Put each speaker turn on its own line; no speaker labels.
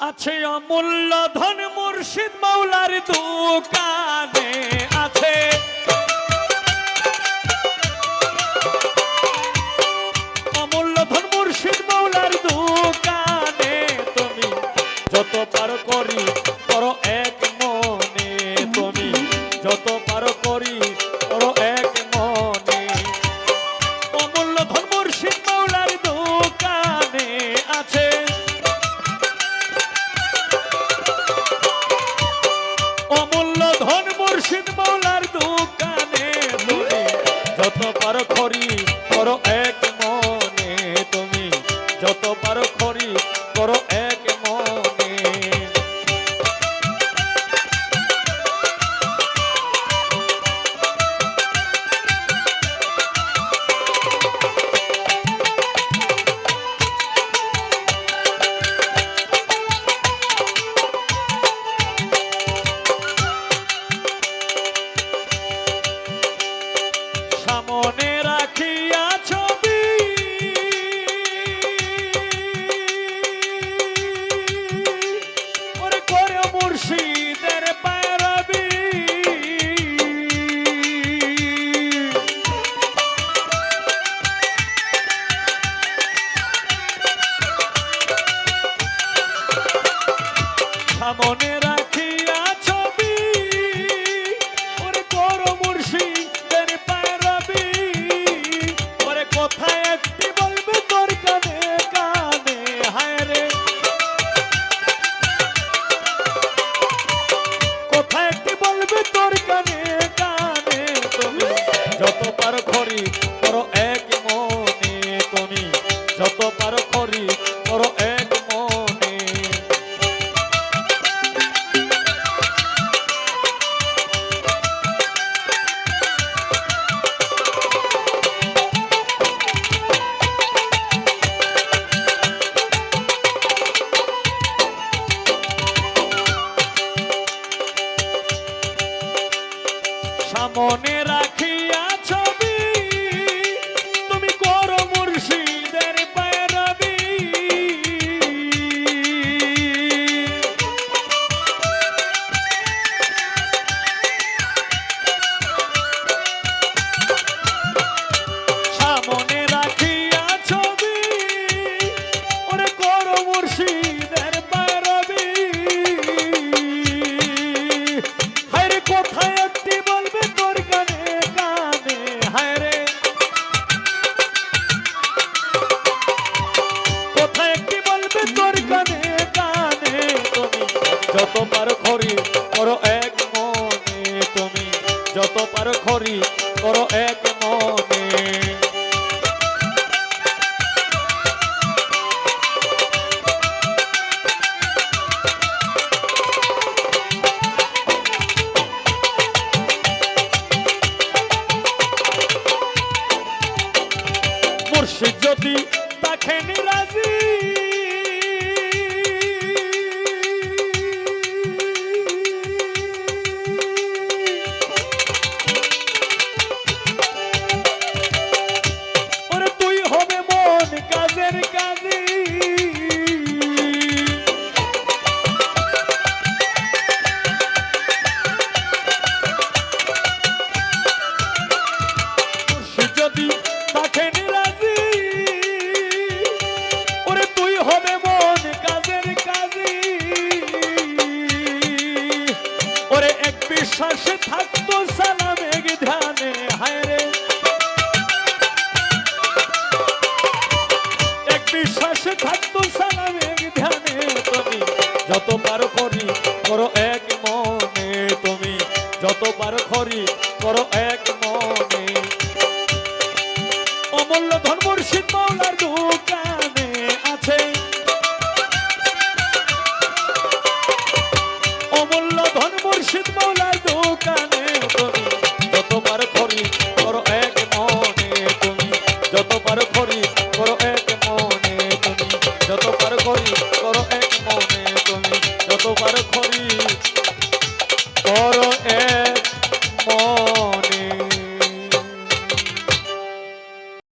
আছে অমূল্য ধন মুর্শিদ মৌলার দোকানে আছে সামনে রাখিয়া ছবি। ওরে করে মুর্শিদের পায়রাবি সামনে রাখিয়া সামনে রাখিয়া যত পারো খরি করো এক মনে তুমি, যত পারো খরি করো এক মনে। মুর্শিদ যদি তাকে নিরাজি শ্বাসে থাকতো সালামে ধ্যানে। হায় রে। এক বিশ্বাসে থাকতো সালামে ধ্যানে। তুমি যত পার করি, করো এক মনে। তুমি যত পার করি, করো এক মনে। অমূল্য ধর্মর্ষিত মাওলার দোকান কতবার খরি কর এক